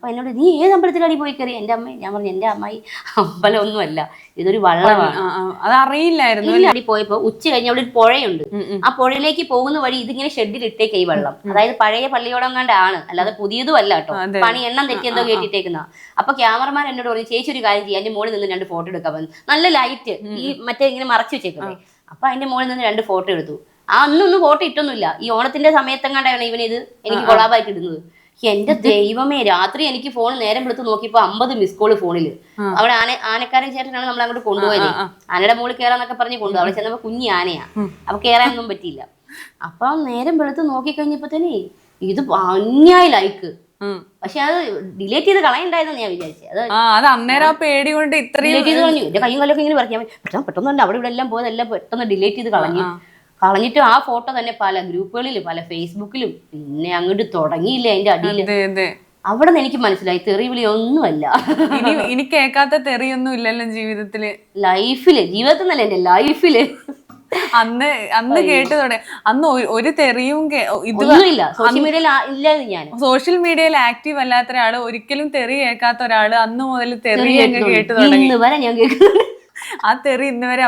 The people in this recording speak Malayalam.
അപ്പൊ എന്നോട് നീ ഏത് അമ്പലത്തിലാണ് പോയി കയറി എന്റെ അമ്മ. ഞാൻ പറഞ്ഞു എന്റെ അമ്മായി അമ്പലമൊന്നുമല്ല. ഇതൊരു വള്ളമാണ്. അതറിയില്ലായിരുന്നു അടി അത് അറിയില്ലായിരുന്നു ഇല്ല, അടി പോയപ്പോ ഉച്ച കഴിഞ്ഞ് അവിടെ ഒരു പുഴയുണ്ട്. ആ പുഴയിലേക്ക് പോകുന്ന വഴി ഇതിങ്ങനെ ഷെഡിൽ ഇട്ടേക്ക് ഈ വെള്ളം. അതായത് പഴയ പള്ളിയോടം കണ്ടാണ് അല്ലാതെ പുതിയതും അല്ല കേട്ടോ പണി എണ്ണം തെറ്റി എന്തോ കേട്ടിട്ടേക്കുന്ന. അപ്പൊ ക്യാമറമാൻ എന്നോട് പറഞ്ഞു ചേച്ചി ഒരു കാര്യം ചെയ്യാൻ മുകളിൽ നിന്ന് രണ്ട് ഫോട്ടോ എടുക്കാൻ നല്ല ലൈറ്റ് ഈ മറ്റേ ഇങ്ങനെ മറച്ചു വെച്ചേക്കുന്നത് അപ്പൊ അതിന്റെ മുകളിൽ നിന്ന് രണ്ട് ഫോട്ടോ എടുത്തു. ആ അന്നൊന്നും ഫോട്ടോ ഇട്ടൊന്നുമില്ല. ഈ ഓണത്തിന്റെ സമയത്തെങ്ങാണ്ടാണ് ഇവനിത് ഇത് എനിക്ക് കൊളാബായിട്ട് ഇടുന്നത്? എന്റെ ദൈവമേ രാത്രി എനിക്ക് ഫോൺ നേരം വിളിച്ച് നോക്കിയപ്പോ അമ്പത് മിസ് കോൾ ഫോണിൽ അവിടെ ആന ആനക്കാരൻ ചേട്ടനാണ് നമ്മൾ അങ്ങോട്ട് കൊണ്ടുപോയത്. ആനയുടെ മുകളിൽ കയറാന്നൊക്കെ പറഞ്ഞ് കൊണ്ടുപോകും അവിടെ ചെന്നപ്പോ കുഞ്ഞി ആനയാ. അപ്പൊ കയറാനൊന്നും പറ്റിയില്ല. അപ്പൊ നേരം വെളുത്ത് നോക്കിക്കഴിഞ്ഞപ്പോ തന്നെ ഇത് അന്യായ ലൈക്ക്. പക്ഷെ അത് ഡിലേറ്റ് ചെയ്ത് കളയണ്ടായിരുന്നു ഞാൻ വിചാരിച്ചത് അത് അന്നേരം പേടി കൊണ്ട് ഇത്രയും ഡിലീറ്റ് ചെയ്ത് കളഞ്ഞു. എന്റെ കൈയും കാലൊക്കെ ഇങ്ങനെ പറഞ്ഞു പെട്ടെന്ന് പെട്ടെന്ന് അവിടെ ഇവിടെ എല്ലാം പോയതെല്ലാം പെട്ടെന്ന് ഡിലേറ്റ് ചെയ്ത് കളഞ്ഞു. കളഞ്ഞിട്ട് ആ ഫോട്ടോ തന്നെ പല ഗ്രൂപ്പുകളിലും പല ഫേസ്ബുക്കിലും പിന്നെ അങ്ങോട്ട് തുടങ്ങിയില്ല അതിന്റെ അടിയിൽ അവിടെ നിന്ന് എനിക്ക് മനസ്സിലായി തെറിവിളി ഒന്നുമല്ല. ഇനി കേൾക്കാത്ത തെറിയൊന്നും ഇല്ലല്ലോ ജീവിതത്തിൽ. ലൈഫിൽ ജീവിതത്തിൽ നിന്നല്ല എന്റെ ലൈഫിൽ. അന്ന് അന്ന് കേട്ടു തുടങ്ങി. അന്ന് ഒരു- തെറിയും ഒന്നുമില്ല. സോഷ്യൽ മീഡിയയിൽ ഞാൻ. സോഷ്യൽ മീഡിയയിൽ ആക്റ്റീവ് അല്ലാത്ത ഒരാൾ ഒരിക്കലും തെറി കേൾക്കാത്ത ഒരാൾ അന്ന് മുതൽ തെറി കേട്ട് തുടങ്ങി. വരെ ഞാൻ ആ തെറി ഇന്ന് വരെ